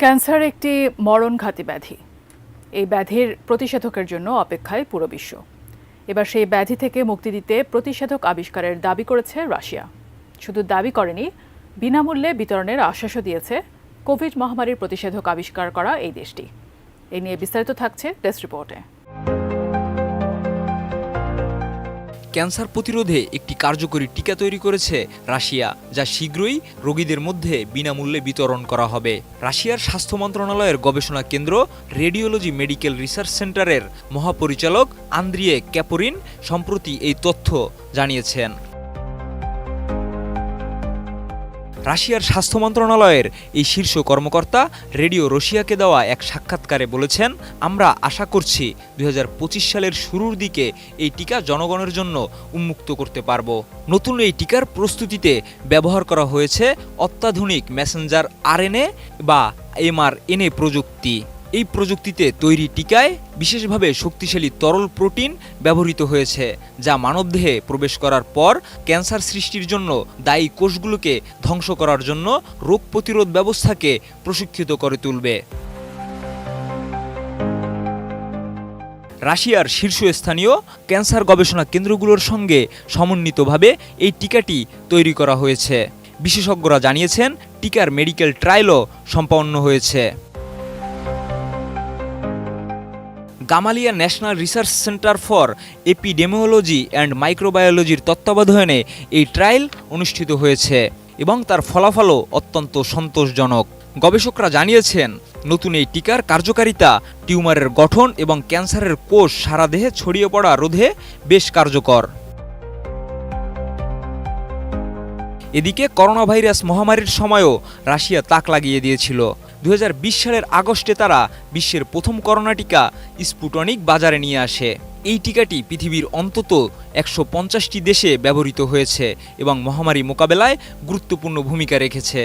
Cancer একটি মরণঘাতী ব্যাধি। এই ব্যাধির প্রতিষেধকের জন্য অপেক্ষায় পুরো বিশ্ব। এবার সেই ব্যাধি থেকে মুক্তি দিতে প্রতিষেধক আবিষ্কারের দাবি করেছে রাশিয়া। শুধু দাবি করেনি, বিনামূল্যে বিতরণের আশ্বাসও দিয়েছে কোভিড মহামারীর প্রতিষেধক আবিষ্কার করা এই দেশটি। এই নিয়ে বিস্তারিত থাকছে টেস্ট রিপোর্টে। ক্যান্সার প্রতিরোধে একটি কার্যকরী টিকা তৈরি করেছে রাশিয়া, যা শীঘ্রই রোগীদের মধ্যে বিনামূল্যে বিতরণ করা হবে। রাশিয়ার স্বাস্থ্য মন্ত্রণালয়ের গবেষণা কেন্দ্র রেডিওলজি মেডিকেল রিসার্চ সেন্টারের মহাপরিচালক আন্দ্রিয়ে ক্যাপোরিন সম্প্রতি এই তথ্য জানিয়েছেন। রাশিয়ার স্বাস্থ্য মন্ত্রণালয়ের এই শীর্ষ কর্মকর্তা রেডিও রশিয়াকে দেওয়া এক সাক্ষাৎকারে বলেছেন, আমরা আশা করছি দু হাজার পঁচিশ সালের শুরুর দিকে এই টিকা জনগণের জন্য উন্মুক্ত করতে পারব। নতুন এই টিকার প্রস্তুতিতে ব্যবহার করা হয়েছে অত্যাধুনিক মেসেঞ্জার আরএনএ বা এমআরএনএ প্রযুক্তি। এই প্রযুক্তিতে তৈরি টিকায় বিশেষভাবে শক্তিশালী তরল প্রোটিন ব্যবহৃত হয়েছে, যা মানবদেহে প্রবেশ করার পর ক্যান্সার সৃষ্টির জন্য দায়ী কোষগুলোকে ধ্বংস করার জন্য রোগ প্রতিরোধ ব্যবস্থাকে প্রশিক্ষিত করে তুলবে। রাশিয়ার শীর্ষস্থানীয় ক্যান্সার গবেষণা কেন্দ্রগুলোর সঙ্গে সমন্বিতভাবে এই টিকাটি তৈরি করা হয়েছে। বিশেষজ্ঞরা জানিয়েছেন, টিকার মেডিকেল ট্রায়ালও সম্পন্ন হয়েছে। Gamaleya national research centre for epidemiology and মাইক্রোবায়োলজির তত্ত্বাবধানে এই ট্রায়াল অনুষ্ঠিত হয়েছে এবং তার ফলাফলও অত্যন্ত সন্তোষজনক। গবেষকরা জানিয়েছেন, নতুন এই টিকার কার্যকারিতা টিউমারের গঠন এবং ক্যান্সারের কোষ সারা দেহে ছড়িয়ে পড়া রোধে বেশ কার্যকর। এদিকে করোনা ভাইরাস মহামারীর সময়ও রাশিয়া তাক লাগিয়ে দিয়েছিল। দু হাজার বিশ সালের আগস্টে তারা বিশ্বের প্রথম করোনা টিকা স্পুটনিক বাজারে নিয়ে আসে। এই টিকাটি পৃথিবীর অন্তত একশো পঞ্চাশটি দেশে ব্যবহৃত হয়েছে এবং মহামারী মোকাবেলায় গুরুত্বপূর্ণ ভূমিকা রেখেছে।